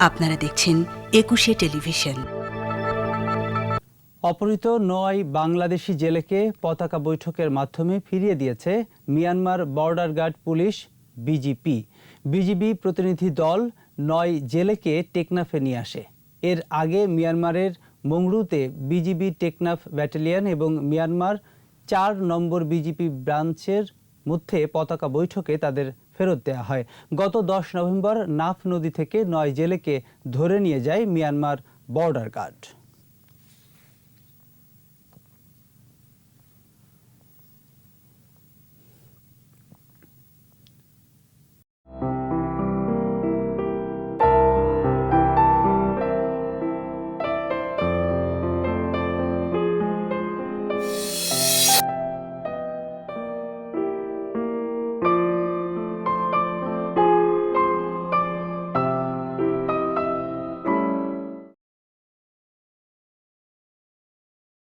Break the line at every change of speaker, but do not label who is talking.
আপনারা দেখছেন একুশে টেলিভিশন।
অপহৃত নয় বাংলাদেশি জেলেকে পতাকা বৈঠকের মাধ্যমে ফিরিয়ে দিয়েছে Myanmar border guard police, BGP. BGB প্রতিনিধি দল নয় জেলেকে টেকনাফে নিয়ে আসে। এর আগে মিয়ানমারের মংরুতে বিজিবি টেকনাফ ব্যাটালিয়ন এবং মিয়ানমার চার নম্বর বিজিপি ব্রাঞ্চের মধ্যে পতাকা বৈঠকে তাদের ফেরত দেওয়া হয়। গত দশ নভেম্বর নাফ নদী থেকে নয় জেলেকে ধরে নিয়ে যায় মিয়ানমার বর্ডার গার্ড।